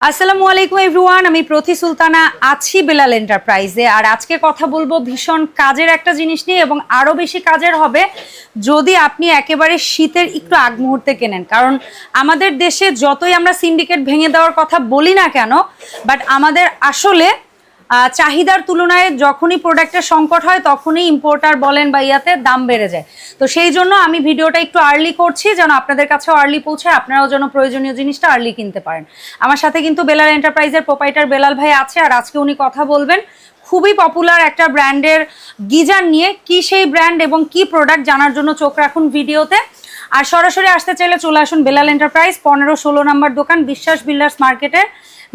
আসসালামু আলাইকুম এভরিওয়ান আমি প্রতি সুলতানা আছি বেলাল এন্টারপ্রাইজে আর আজকে কথা বলব ভীষণ কাজের একটা জিনিস নিয়ে এবং আরও বেশি কাজের হবে যদি আপনি একেবারে শীতের একটু আগ মুহূর্তে কেনেন। কারণ আমাদের দেশে যতই আমরা সিন্ডিকেট ভেঙে দেওয়ার কথা বলি না কেন বাট আমাদের আসলে চাহিদার তুলনায় যখনই প্রোডাক্টের সংকট হয়, তখনই ইম্পোর্টার বলেন বা ইয়াতে দাম বেড়ে যায়। তো সেই জন্য আমি ভিডিওটা একটু আর্লি করছি, যেন আপনাদের কাছেও আর্লি পৌঁছায়, আপনারাও যেন প্রয়োজনীয় জিনিসটা আর্লি কিনতে পারেন। আমার সাথে কিন্তু বেলাল এন্টারপ্রাইজের প্রোপাইটার বেলাল ভাই আছে, আর আজকে উনি কথা বলবেন খুবই পপুলার একটা ব্র্যান্ডের গিজার নিয়ে, কি সেই ব্র্যান্ড এবং কি প্রোডাক্ট জানার জন্য চোখ রাখুন ভিডিওতে। আর সরাসরি আসতে চাইলে চলে আসুন বেলাল এন্টারপ্রাইজ পনেরো ষোলো নম্বর দোকান, বিশ্বাস বিল্ডার্স মার্কেটের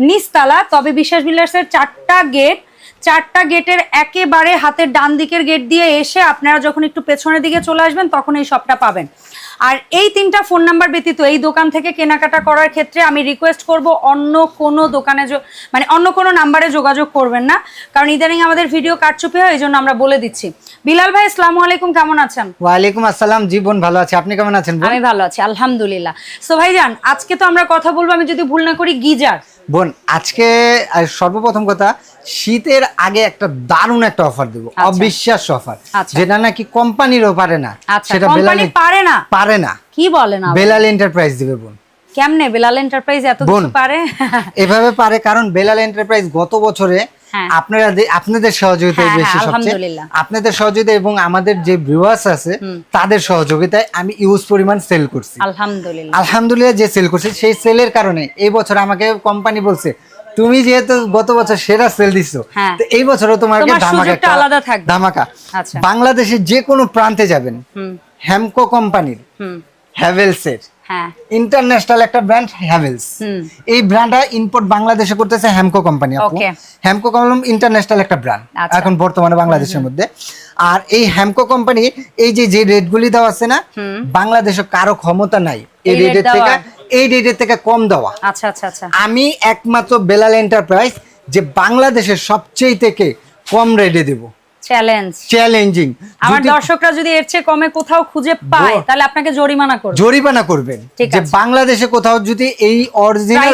নিচতলা। তবে বিশ্বাস বিল্ডার্সের চারটা গেট চারটা গেটের একেবারে হাতের ডান দিকের গেট দিয়ে এসে আপনারা যখন একটু পেছনের দিকে চলে আসবেন, তখন এই শপটা পাবেন। আর এই তিনটা ফোন নাম্বার ব্যতীত এই দোকান থেকে কেনাকাটা করার ক্ষেত্রে আমি রিকোয়েস্ট করব অন্য কোনো দোকানে মানে অন্য কোনো নাম্বারে যোগাযোগ করবেন না। কারণ ইদানিং আমাদের ভিডিও কাটচুপি হয় এই জন্য আমরা বলে দিচ্ছি। বিলাল ভাই আসসালামু আলাইকুম কেমন আছেন? ওয়ালাইকুম আসসালাম জীবন ভালো আছে। আপনি কেমন আছেন আমি ভালো আছি আলহামদুলিল্লাহ। সো ভাইজান আজকে তো আমরা কথা বলব আমি যদি ভুল না করি গিজার। বোন আজকে সর্বপ্রথম কথা শীতের আগে একটা দারুণ একটা অফার দেবো। আচ্ছা। অবিশ্বাস্য অফার আচ্ছা। যেটা নাকি কোম্পানিরও পারে না। আচ্ছা সেটা পারে না। পারে না কি বলেন? বেলাল এন্টারপ্রাইজ দিবে বোন কেমনে বেলাল এন্টারপ্রাইজ এত কিছু পারে এভাবে পারে কারণ বেলাল এন্টারপ্রাইজ গত বছরে হ্যাঁ। আপনারা আপনাদের সহযোগিতায় হ্যাঁ, বেশি হ্যাঁ, সবচেয়ে আপনাদের সহযোগিতা এবং আমাদের যে ভিউয়ার্স আছে তাদের সহযোগিতায় আমি ইউজ পরিমাণ সেল করছি আলহামদুলিল্লাহ আলহামদুলিল্লাহ যে সেল করছে সেই সেলের কারণে এই বছর আমাকে কোম্পানি বলছে তুমি যেহেতু গত বছর সেরা সেল দিছো। তো এই বছরও তোমার ধামাকা আলাদা থাকবে। ধামাকা আচ্ছা। বাংলাদেশের যে কোনো প্রান্তে যাবেন হ্যামকো কোম্পানির হ্যাভেলসের হ্যাঁ। ইন্টারন্যাশনাল একটা ব্র্যান্ড হ্যাভেলস এই ব্র্যান্ডটা ইম্পোর্ট বাংলাদেশে করতেছে Hamko company Hamko company international একটা ব্র্যান্ড আচ্ছা। এখন বর্তমানে বাংলাদেশের মধ্যে। আর এই হ্যামকো কোম্পানি এই যে যে রেটগুলি দেওয়া আছে না বাংলাদেশে কারও ক্ষমতা নাই। এই রেটের থেকে? এই রেটের থেকে কম দেওয়া। আচ্ছা আচ্ছা আচ্ছা। আমি একমাত্র বেলাল এন্টারপ্রাইজ যে বাংলাদেশের সবচেয়ে থেকে কম রেটে দেব। চ্যালেঞ্জ চ্যালেঞ্জিং আমার দর্শকরা যদি এর চেয়ে কমে কোথাও খুঁজে পায় তাহলে আপনাকে জরিমানা করবে। জরিমানা করবেন যে বাংলাদেশে কোথাও যদি এই অরিজিনাল।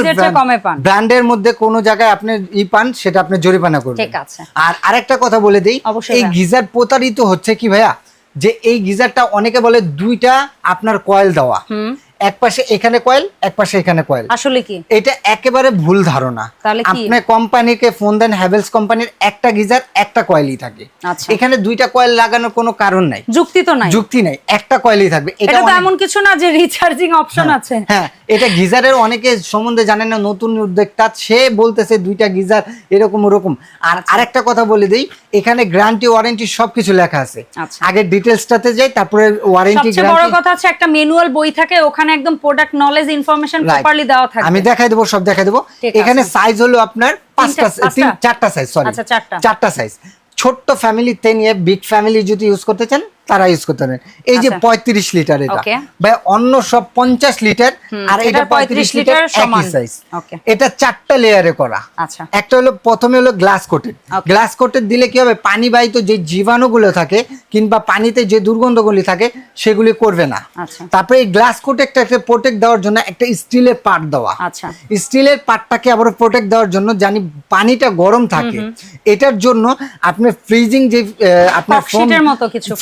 ব্র্যান্ডের মধ্যে কোনো জায়গায় আপনি ই পান সেটা আপনি জরিমানা করবেন। ঠিক আছে। আর আরেকটা কথা বলে দেই এই গিজার প্রতারিত হচ্ছে কি ভাইয়া? যে এই গিজারটা অনেকে বলে দুইটা আপনার কয়েল দেওয়া। হুম। এক পাশে এখানে কয়েল এক পাশে এখানে কয়েল। আসলে কি? এটা একেবারে ভুল ধারণা। আপনি কোম্পানিকে ফোন দেন হ্যাভেলস কোম্পানির একটা গিজার একটা কয়েলই থাকে। আচ্ছা। এখানে দুইটা কয়েল লাগানোর কোনো কারণ নাই। যুক্তি তো নাই। যুক্তি নাই একটা কয়েলই থাকবে। এটা তো এমন কিছু না যে রিচার্জিং অপশন আছে। হ্যাঁ এটা গিজারের অনেকে সম্বন্ধে জানে না নতুন উদ্যোক্তা সে বলতেছে দুইটা গিজার এরকম ওরকম। আর আরেকটা কথা বলে দিই এখানে গ্যারান্টি ওয়ারেন্টি সবকিছু লেখা আছে। আচ্ছা। আগে ডিটেলসটাতে যাই তারপরে ওয়ারেন্টি বড় কথা হচ্ছে একটা ম্যানুয়াল বই থাকে ওখানে একদম প্রোডাক্ট নলেজ ইনফরমেশন প্রপারলি দেওয়া থাকে আমি দেখাই দেবো সব দেখাই দেবো। এখানে সাইজ হলো আপনার পাঁচটা পাঁচটা? তিন চারটা সাইজ সরি আচ্ছা, চারটা। চারটা সাইজ ছোট্ট ফ্যামিলিতে নিয়ে বিগ ফ্যামিলি যদি ইউজ করতে চান তারা ইউজ করতে পারেন এই যে আচ্ছা। পঁয়ত্রিশ লিটার এটা. বা অন্য সব পঞ্চাশ লিটার আর এটা পঁয়ত্রিশ লিটার লিটার একই সাইজ এটা চারটা লেয়ারে করা। আচ্ছা। একটা হলো প্রথমে হলো গ্লাস কোটেড গ্লাস কোটেড দিলে কি হবে? পানি বাহিত যে জীবাণুগুলো থাকে কিংবা পানিতে যে দুর্গন্ধগুলি থাকে সেগুলি করবে না। আচ্ছা। তারপরে এই গ্লাস কোটেডটাকে প্রোটেক্ট দেওয়ার জন্য একটা স্টিলের পাট দেওয়া। স্টিলের পাটটাকে আবার প্রোটেক্ট দেওয়ার জন্য জানি পানিটা গরম থাকে এটার জন্য আপনার ফ্রিজিং যে আপনার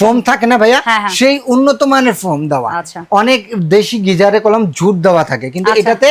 ফোম থাকে। না ভাইয়া? হ্যাঁ, হ্যাঁ। সেই উন্নত মানের ফোম দেওয়া। আচ্ছা। অনেক দেশি গিজারে কলম ঝুট দেওয়া থাকে কিন্তু আচ্ছা। এটাতে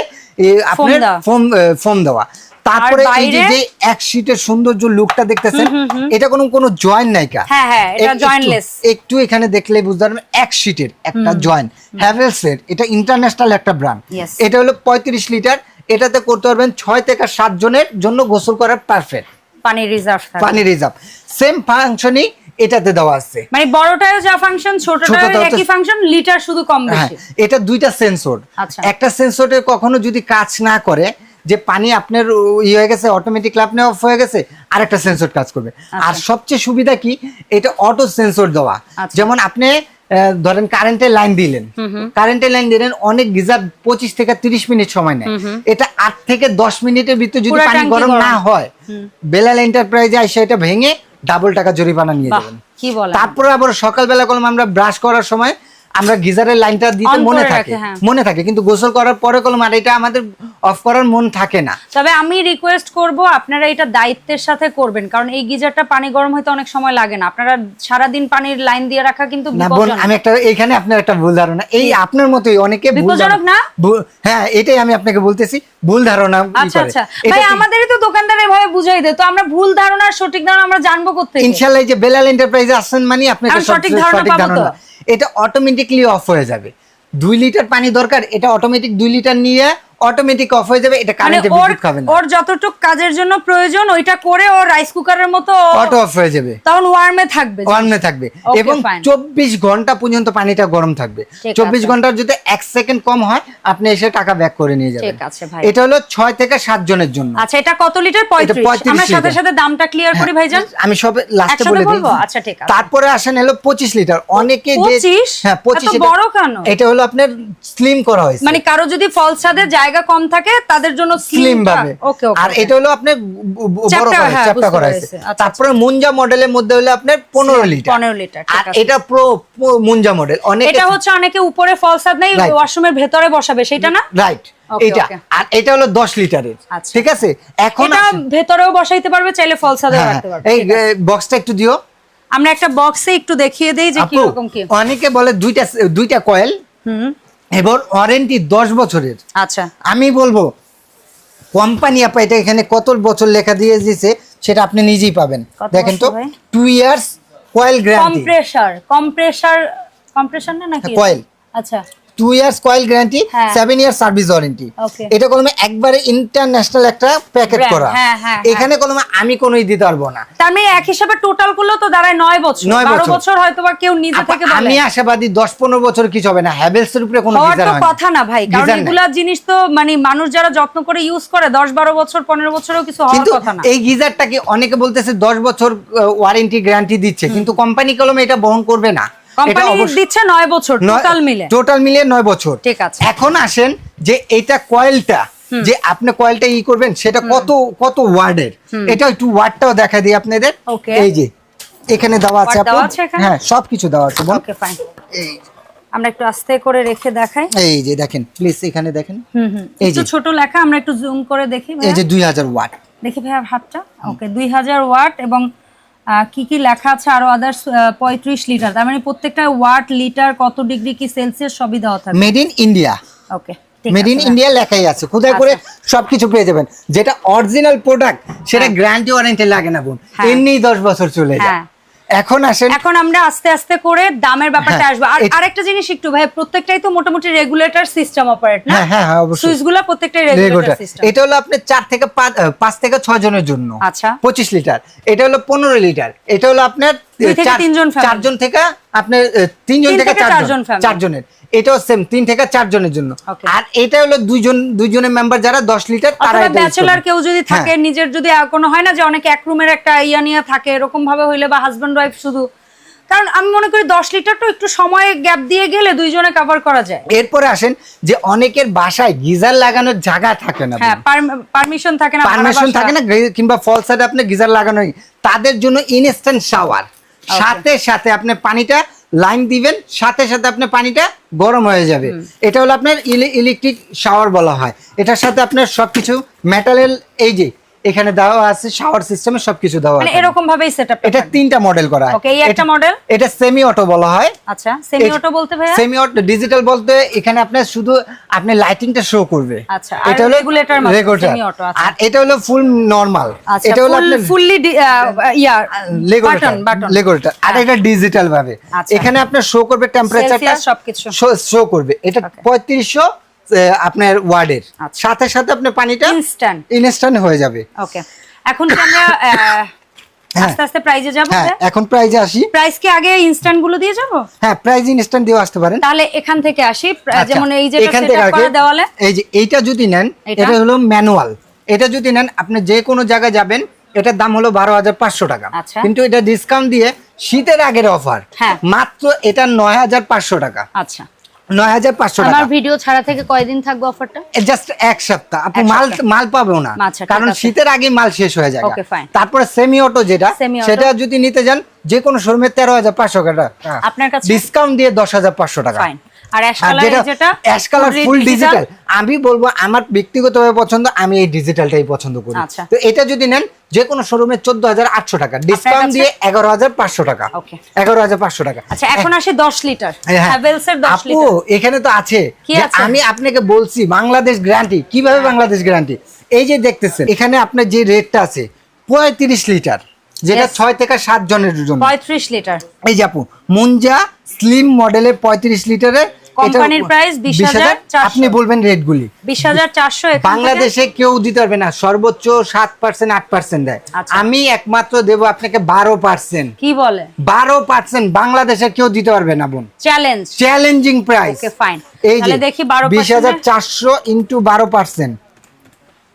আপনার ফোম ফোম দেওয়া। তারপরে এই যে যে এক শীটের সৌন্দর্য লুকটা দেখতেছেন এটা কোনো কোনো জয়েন্ট নাই কা? হ্যাঁ, হ্যাঁ, এটা একটু- একটু এখানে দেখলে বুঝতে পারবেন এক শীটের একটা জয়েন্ট হ্যাভেলস এর এটা ইন্টারন্যাশনাল একটা ব্র্যান্ড এটা হলো পঁয়ত্রিশ লিটার এটাতে করতে পারবেন ছয় থেকে সাত জনের জন্য গোসল করার পারফেক্ট পানি রিজার্ভ পানি রিজার্ভ সেম ফাংশনই এটাতে দেওয়া আছে। মানে বড়টাও যা ফাংশন ছোটটাও একই ফাংশন লিটার শুধু কম হ্যাঁ বেশি। এটা দুইটা সেন্সর আচ্ছা। একটা সেন্সরে কখনো যদি কাজ না করে যে পানি আপনার ই হয়ে গেছে অটোমেটিক আপনি অফ হয়ে গেছে আরেকটা সেন্সর কাজ করবে। আর সবচেয়ে সুবিধা কি? এটা অটো সেন্সর দেওয়া। আচ্ছা। যেমন আপনি ধরেন কারেন্টের লাইন দিলেন। কারেন্টের লাইন দিলেন অনেক গিজার পঁচিশ থেকে তিরিশ মিনিট সময় নেয়। এটা আট থেকে দশ মিনিটের ভিতরে যদি পানি গরম গরম। না হয় বেলাল এন্টারপ্রাইজে আসে এটা ভেঙে ডাবল টাকা জরিমানা নিয়ে যাবেন। কি বলেন। তারপরে আবার সকালবেলা করলাম আমরা ব্রাশ করার সময় আমরা গিজারের লাইনটা দিতে মনে থাকে। হ্যাঁ। মনে থাকে কিন্তু গোসল করার পরে কলম আর এটা আমাদের অফ করার মন থাকে না। তবে আমি রিকোয়েস্ট করব আপনারা এটা দায়িত্বের সাথে করবেন কারণ এই গিজারটা পানি গরম হইতে অনেক সময় লাগে না। আপনারা সারাদিন পানির লাইন দিয়ে রাখা কিন্তু আমি একটা এখানে আপনার একটা ভুল ধারণা। এই আপনার মতোই অনেকে ভুল বিপজ্জনক ধারণা- না? হ্যাঁ এটাই আমি আপনাকে বলতেছি ভুল ধারণা আচ্ছা আচ্ছা। ভাই আমাদেরই তো দোকানদার এভাবে বুঝাই দেয় তো আমরা ভুল ধারণা আর সঠিক ধারণা আমরা জানব কোথেকে ইনশাল্লাহ এই যে বেলাল এন্টারপ্রাইজে আসছেন মানে আপনাকে সঠিক ধারণা? এটা অটোমেটিকলি অফ হয়ে যাবে। দুই লিটার পানি দরকার এটা অটোমেটিক দুই লিটার নিয়ে অটোমেটিক অফ হয়ে যাবে এটা কারেন্টে বিদ্যুৎ খাবে না। ওর যতটুক কাজের জন্য প্রয়োজন ওইটা করে ও রাইস কুকারের মতো অটো অফ হয়ে যাবে। তখন ওয়ার্মে থাকবে ওয়ার্মে থাকবে। এবং fine. চব্বিশ ঘণ্টা পর্যন্ত পানিটা গরম থাকবে। ঠিক চব্বিশ আছে। ঘণ্টার যদি এক সেকেন্ড কম হয় আপনি এসে টাকা ব্যাক করে নিয়ে যাবেন। ঠিক আছে ভাই। এটা হলো ছয় থেকে সাত জনের জন্য। আচ্ছা এটা কত লিটার 35 আমরা সাথে সাথে দামটা ক্লিয়ার করি ভাইজান? আমি সব লাস্টে বলে দিই। আচ্ছা, ঠিক আছে। তারপরে আসেন হলো পঁচিশ লিটার অনেকে যে 25? হ্যাঁ পঁচিশ এত বড় কেন? এটা হলো আপনার স্লিম করা হয়েছে। মানে কারও যদি ফলস ছাদে জায়গা কম থাকে তাদের জন্য স্লিম ভাবে। আর এটা হলো আপনার বড় করা হ্যাঁ, চ্যাপ্টা করা হয়েছে পেরেছি। আচ্ছা, তারপরে মুঞ্জা মডেলের মধ্যে হলো আপনার পনেরো লিটার 15 লিটার, আর এটা প্রো মুঞ্জা মডেল অনেকে এটা হচ্ছে অনেকে উপরে ফলস ছাদ নেই ওয়াশরুমের ভেতরে বসাবে সেটা না? রাইট এটা। আর এটা হলো লিটারের আচ্ছা। ঠিক আছে? এখন এটা ভেতরেও বসাইতে পারবে চাইলে হ্যাঁ, রাখতে পারবে এই বক্সটা একটু দিও। আমরা একটা বক্সে একটু দেখিয়ে দেই যে কি রকম কি। অনেকে বলে দুইটা দুইটা কয়েল হুম। এবং ওয়ারেন্টি দশ বছরের। আচ্ছা। আমি বলব কোম্পানি আপা এটা এখানে কত বছর লেখা দিয়ে দিয়েছে সেটা আপনি নিজেই পাবেন। দেখেন তো two years coil guarantee compressor compressor compressor না নাকি? কয়েল আচ্ছা। টু ইয়ার্স কয়েল গ্যারান্টি হ্যাঁ। সেভেন ইয়ার্স সার্ভিস ওয়ারেন্টি এটা কলমে একবারে ইন্টারন্যাশনাল একটা প্যাকেট করা। হ্যাঁ, হ্যাঁ, এখানে কলমে আমি কোনোই দিতে পারব না। তার মানে এক হিসাবে টোটাল করলেও তো দাঁড়ায় নয় বছর। নয় বারো বছর। হয়তো বা কেউ নিজে থেকে আমি আশাবাদী দশ পনেরো বছর কিছু হবে না। হ্যাভেলস এর উপরে কোনো হয়। কথা না ভাই। কারণ। এগুলা জিনিস তো মানে মানুষ যারা যত্ন করে ইউজ করে দশ বারো বছর পনেরো বছরও কিছু হওয়ার কথা না। এই গিজারটাকে অনেকে বলতেছে দশ বছর ওয়ারেন্টি গ্যারান্টি দিচ্ছে। কিন্তু কোম্পানি কলমে এটা বহন করবে না। কোম্পানি দিচ্ছে নয় বছর টোটাল মিলে। টোটাল মিলে নয় বছর। ঠিক আছে। এখন আসেন যে এটা কয়েলটা যে আপনি কয়েলটা ই করবেন সেটা কত কত ওয়ার্ডের? এটা একটু ওয়ার্ডটাও দেখা দিই আপনাদের। Okay. এই যে এখানে দেওয়া আছে? হ্যাঁ সবকিছু দেওয়া আছে ওকে ফাইন এই আমরা একটু আস্তে করে রেখে দেখাই। এই যে দেখেন প্লিজ এখানে দেখেন। হুম হুম। এই যে। ছোট লেখা আমরা একটু জুম করে দেখি এই যে দুই হাজার ওয়াট দেখি ভাইয়া হাতটা ওকে দুই হাজার ওয়াট এবং কি কি লেখা আছে? আরও আদার্স পঁয়ত্রিশ লিটার তার মানে প্রত্যেকটা ওয়াট লিটার কত ডিগ্রি কি সেলসিয়াস সবই দেওয়া থাকে made in India okay made in India লেখাই আছে। খোদাই করে সবকিছু পেয়ে যাবেন। যেটা অরিজিনাল প্রোডাক্ট সেটা গ্যারান্টি ওয়ারেন্টি লাগে না বোন। হ্যাঁ। এমনি দশ বছর চলে যায়। হ্যাঁ। এখন আসেন। এখন আমরা আস্তে আস্তে করে দামের ব্যাপারটা হ্যাঁ, আসব। আর আরেকটা জিনিস একটু ভাই প্রত্যেকটাই তো মোটামুটি রেগুলেটর সিস্টেম অপারেট না? হ্যাঁ হ্যাঁ হ্যাঁ অবশ্যই। সুইচগুলো প্রত্যেকটাই রেগুলেটর সিস্টেম। এটা হলো আপনার চার থেকে পাঁচ আহ, পাঁচ থেকে 6 জনের জন্য। আচ্ছা। পঁচিশ লিটার। এটা হলো পনেরো লিটার। এটা হলো আপনার তিনজন family। চারজন থেকে আপনার আহ, তিনজন থেকে থেকে চারজন। চারজন চারজনের। এটাও সেম তিন থেকে চারজনের জন্য। আর এটা হলো দুইজন দুইজনের মেম্বার যারা দশ লিটার তারা ব্যাচেলার। কেউ যদি থাকে হ্যাঁ। নিজের যদি কোনো হয় না যে অনেকে এক রুমের একটা ইয়া নিয়ে থাকে এরকম ভাবে হইলে বা হাজবেন্ড ওয়াইফ শুধু। কারণ আমি মনে করি দশ লিটার তো একটু সময় গ্যাপ দিয়ে গেলে দুইজনে কভার করা যায়। এরপরে আসেন যে অনেকের বাসায় গিজার লাগানোর জায়গা থাকে না হ্যাঁ পারমিশন থাকে না পারমিশন থাকে না কিংবা ফল সাইডে আপনি গিজার লাগানো তাদের জন্য ইনস্ট্যান্ট শাওয়ার সাথে সাথে আপনি পানিটা লাইন দিবেন সাথে সাথে আপনার পানিটা গরম হয়ে যাবে। এটা হলো আপনার ইলেকট্রিক শাওয়ার বলা হয়। এটার সাথে আপনার সবকিছু মেটালের এই যে এখানে দেওয়া আছে শাওয়ার সিস্টেমে সবকিছু দেওয়া মানে আছে। এরকম ভাবেই সেটআপ এটা তিনটা মডেল করা। ওকে এই একটা মডেল এটা সেমি অটো বলা হয়। আচ্ছা সেমি অটো বলতে ভাই সেমি অটো ডিজিটাল বলতে এখানে আপনি শুধু আপনি লাইটিংটা শো করবে। আচ্ছা এটা হলো রেগুলেটর মানে সেমি অটো আচ্ছা। আর এটা হলো ফুল নরমাল আচ্ছা। এটা হলো আচ্ছা, আপনি fully yeah button button regulator আর হ্যাঁ। এটা ডিজিটাল ভাবে। আচ্ছা। এখানে আপনি শো করবে টেম্পারেচারটা সবকিছু। শো করবে। এটা 3500 আপনার ওয়ার্ডের। আচ্ছা। সাথে সাথে আপনার পানিটা ইনস্ট্যান্ট ইনস্ট্যান্ট হয়ে যাবে। ওকে এখন কি আমরা আস্তে আস্তে প্রাইজে যাব হ্যাঁ এখন প্রাইজে আসি। প্রাইস কি আগে ইনস্ট্যান্টগুলো দিয়ে যাব? হ্যাঁ প্রাইজ ইনস্ট্যান্ট দিয়ে আসতে পারেন। তাহলে এখান থেকে আসি। আচ্ছা, যেমন এই যে এখান থেকে সেটআপ করা দেওয়ালে। এই যে এইটা যদি নেন এটা? এটা হলো ম্যানুয়াল এটা যদি নেন আপনি যে কোনো জায়গায় যাবেন এটার দাম হলো বারো হাজার পাঁচশো টাকা। আচ্ছা। কিন্তু এটা ডিসকাউন্ট দিয়ে শীতের আগের অফার হ্যাঁ। মাত্র এটা নয় হাজার পাঁচশো টাকা। আচ্ছা। আমার ভিডিও ছাড়া থেকে কয়দিন থাকবে অফারটা? জাস্ট এক সপ্তাহ। আপনি মাল মাল পাবেও না। আচ্ছা, কারণ শীতের আগে মাল শেষ হয়ে যায়। তারপরে সেমি অটো যেটা সেটা যদি নিতে যান যে কোনো শোরুমে তেরো হাজার পাঁচশো টাকা। আপনার কাছে? ডিসকাউন্ট দিয়ে দশ হাজার পাঁচশো টাকা। আর অ্যাশ যেটা কালার ফুল ডিজিটাল আমি বলব আমার ব্যক্তিগতভাবে পছন্দ আমি এই ডিজিটালটাই পছন্দ করি। আচ্ছা। তো এটা যদি নেন যে কোনো শোরুমে চোদ্দ হাজার আটশো টাকা ডিসকাউন্ট দিয়ে এগারো হাজার পাঁচশো টাকা। এগারো হাজার পাঁচশো টাকা। আচ্ছা এখন আসে 10 লিটার হ্যাঁ, হ্যাঁ। হ্যাভেলস এর 10 আপু এখানে তো আছে? আমি আপনাকে বলছি বাংলাদেশ গ্যারান্টি কীভাবে বাংলাদেশ গ্যারান্টি এই যে দেখতেছেন এখানে আপনার যে রেটটা আছে পঁয়ত্রিশ লিটার যেটা ছয় থেকে সাত জনের জন্য। 35 লিটার। এই যে আপু মুঞ্জা স্লিম মডেলের পঁয়ত্রিশ লিটারের কোম্পানির price 20,400 আপনি বলবেন রেটগুলি। 20400 এখান থেকে। বাংলাদেশে কেউ দিতে পারবে না সর্বোচ্চ সাত পার্সেন্ট আট পার্সেন্ট দেয়। আচ্ছা। আমি একমাত্র দেবো আপনাকে বারো পার্সেন্ট কি বলে? বারো পার্সেন্ট বাংলাদেশে কেউ দিতে পারবে না বোন। চ্যালেঞ্জ চ্যালেঞ্জিং প্রাইস ফাইন এই যে দেখি 12 বিশ হাজার চারশো ইন্টু বারো পার্সেন্ট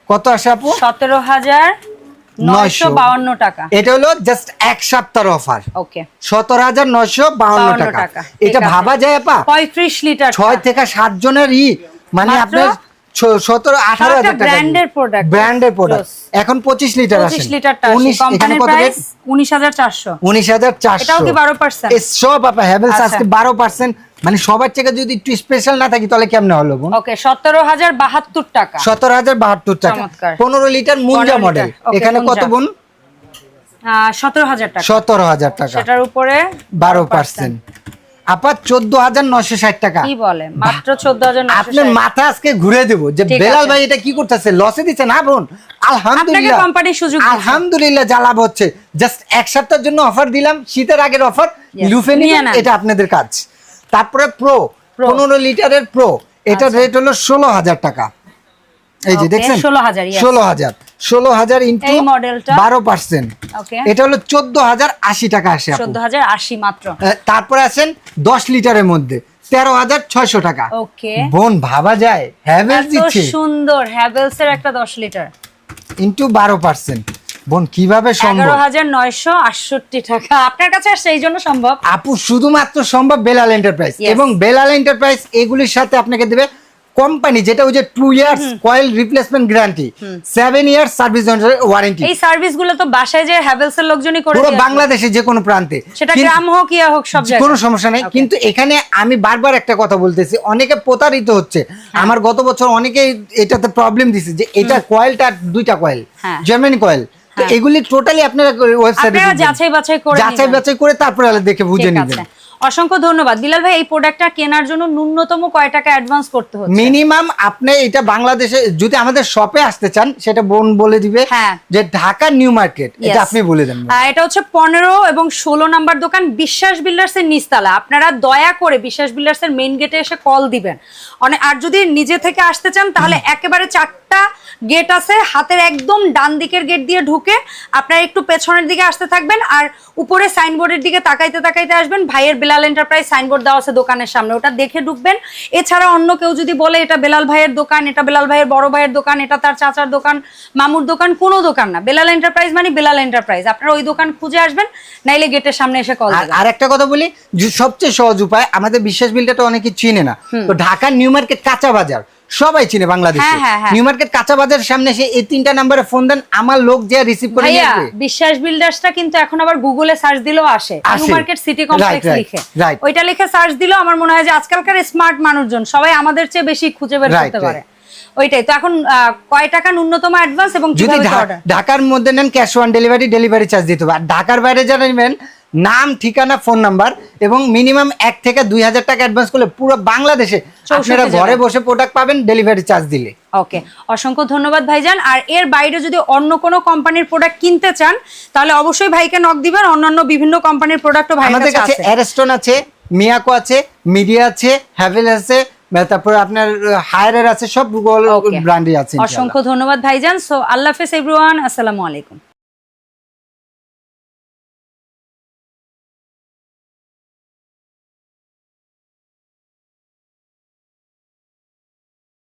কত আসে আপু? 17952 টাকা। এটা হলো জাস্ট এক সপ্তাহের অফার ওকে সতেরো হাজার নয়শো বাউন্ন 52 টাকা। টাকা। এটা ভাবা যায় আপা? 35 লিটার ছয় থেকে সাত জনের ই। মানে আপনার ছ- সতেরো আঠারো একটা হাজার টাকা branded product। ব্র্যান্ডের প্রোডাক্ট এখন পঁচিশ লিটার আছে 25 লিটারটা উনিশ এখানে কোম্পানির প্রাইস 19400 উনিশ হাজার চারশো। এটাও কি 12%? সব আপা হ্যাভেলস আচ্ছা। আজকে বারো পার্সেন্ট মানে সবার থেকে যদি একটু স্পেশাল না থাকি তাহলে কেমনে হলো বোন? ওকে 17072 টাকা। সতেরো হাজার বাহাত্তর টাকা। চমৎকার। পনেরো লিটার মুঞ্জা মডেল এখানে কত বোন? 17000 টাকা। সতেরো হাজার টাকা। সেটার উপরে বারো পার্সেন্ট আপা চোদ্দ হাজার নয়শো ষাট টাকা। কি বলে মাত্র 14900 আপনার মাথা আজকে ঘুরে দেবো। যে বেলাল ভাই এটা কি করতেছে? লসে দিচ্ছে না বোন? আলহামদুলিল্লাহ। আপনাকে কোম্পানির সুযোগ আলহামদুলিল্লাহ লাভ হচ্ছে। জাস্ট এক সপ্তাহের জন্য অফার দিলাম। শীতের আগের অফার লুফে নিয়ে এটা আপনাদের কাজ। তারপরে প্রো পনেরো লিটারের প্রো এটার আচ্ছা। রেট হলো ষোলো হাজার টাকা। এই যে দেখছেন? ষোলো হাজার ষোলো হাজার। ইন্টু মডেলটা? বারো পার্সেন্ট এটা হলো চোদ্দ হাজার আশি টাকা আসে আপু। 14080 মাত্র। আহ, তারপরে আছেন দশ লিটারের মধ্যে। তেরো হাজার ছয়শো টাকা। বোন ভাবা যায়। হ্যাভেলস দিচ্ছে। সুন্দর হ্যাভেলস এর একটা 10 লিটার। ইন্টু বারো পার্সেন্ট বোন কীভাবে সম্ভব? 11968 টাকা। আপনার কাছে আসছে এই জন্য সম্ভব? আপু শুধুমাত্র সম্ভব বেলাল এন্টারপ্রাইজ. এবং বেলাল এন্টারপ্রাইজ এগুলির সাথে আপনাকে দেবে কোম্পানি যেটা ওই যে two years coil replacement guarantee seven years service warranty এই সার্ভিসগুলো তো বাসায় যে হ্যাভেলস এর লোকজনই করে পুরো বাংলাদেশে যে কোনো প্রান্তে। সেটা গ্রাম হোক ইয়া হোক সব জায়গায় কোনো সমস্যা নেই। কিন্তু এখানে আমি বারবার একটা কথা বলতেছি অনেকে প্রতারিত হচ্ছে। হ্যাঁ। আমার গত বছর অনেকে এটাতে প্রবলেম দিছে যে এটা কয়েলটা দুইটা কয়েল। জার্মানি কয়েল তো হ্যাঁ। এগুলি টোটালি আপনারা ওয়েবসাইটে যাচাই বাছাই করে যাচাই বাছাই করে তারপরে দেখে বুঝে নেবেন। অসংখ্য ধন্যবাদ। বিলাল ভাই এই প্রোডাক্টটা কেনার জন্য ন্যূনতম কয় টাকা অ্যাডভান্স করতে হচ্ছে? মিনিমাম আপনি এটা বাংলাদেশে যদি আমাদের শপে আসতে চান সেটা বোন বলে দিবে হ্যাঁ। যে ঢাকা নিউ মার্কেট। এটা আপনি বলে দেন। এটা হচ্ছে পনেরো এবং ষোলো নাম্বার দোকান বিশ্বাস বিল্ডার্স এর নিস্তালা আপনারা দয়া করে বিশ্বাস বিল্ডার্স এর মেইন গেটে এসে কল দিবেন। আর যদি নিজে থেকে আসতে চান তাহলে একেবারে চারটা গেট আছে হাতের একদম ডান দিকের গেট দিয়ে ঢুকে আপনারা একটু পেছনের দিকে আসতে থাকবেন আর উপরে সাইনবোর্ডের দিকে তাকাইতে তাকাইতে আসবেন। ভাইয়ের বেলাল এন্টারপ্রাইজ সাইনবোর্ড দেওয়া আছে দোকানের সামনে ওটা দেখে ঢুকবেন। এছাড়া অন্য কেউ যদি বলে এটা বেলাল ভাইয়ের দোকান এটা বেলাল ভাইয়ের বড় ভাইয়ের দোকান এটা তার চাচার দোকান মামুর দোকান কোনো দোকান না। বেলাল এন্টারপ্রাইজ মানে বেলাল এন্টারপ্রাইজ আপনারা ওই দোকান খুঁজে আসবেন নাইলে গেটের সামনে এসে কল আর একটা কথা বলি সবচেয়ে সহজ উপায় আমাদের বিশ্বাস বিলটা তো অনেকে চিনে না। তো ঢাকার নিউ মার্কেট কাঁচা বাজার। সবাই চিনে বাংলাদেশে। হ্যাঁ, হ্যাঁ, হ্যাঁ। নিউ মার্কেট কাঁচা বাজারের সামনে এসে এই তিনটা নাম্বারে ফোন দেন আমার লোক যে রিসিভ করে নিয়ে ভাইয়া আসবে। বিশ্বাস বিল্ডার্সটা কিন্তু এখন আবার গুগলে সার্চ দিলেও আসে। নিউ মার্কেট সিটি কমপ্লেক্স লিখে। ওইটা লিখে সার্চ দিলেও আমার মনে হয় যে আজকালকার স্মার্ট মানুষজন সবাই আমাদের চেয়ে বেশি খুঁজে বের করতে পারে। ওইটাই তো এখন কয় টাকা ন্যূনতম অ্যাডভান্স এবং যদি ঢাকার মধ্যে নেন cash on delivery delivery charge দিতে হবে। আর ঢাকার বাইরে যারা নেবেন নাম ঠিকানা ফোন নাম্বার এবং মিনিমাম এক থেকে দুই হাজার টাকা অ্যাডভান্স করলে পুরো বাংলাদেশে 64 আপনারা ঘরে বসে প্রোডাক্ট পাবেন ডেলিভারি চার্জ দিলে। ওকে অসংখ্য ধন্যবাদ ভাইজান। আর এর বাইরে যদি অন্য কোনো কোম্পানির প্রোডাক্ট কিনতে চান তাহলে অবশ্যই ভাইকে নক দিবেন। অন্যান্য বিভিন্ন কোম্পানির প্রোডাক্টও ভাইয়ের আমাদের কাছে অ্যারেস্টন আছে মিয়াকো আছে মিডিয়া আছে হ্যাভেল আছে তারপর আপনার হায়ারের আছে সব Okay. ব্র্যান্ডই আছে অসংখ্য ধন্যবাদ ভাইজান। সো আল্লাহ হাফেজ এভরিওয়ান আসসালামু আলাইকুম।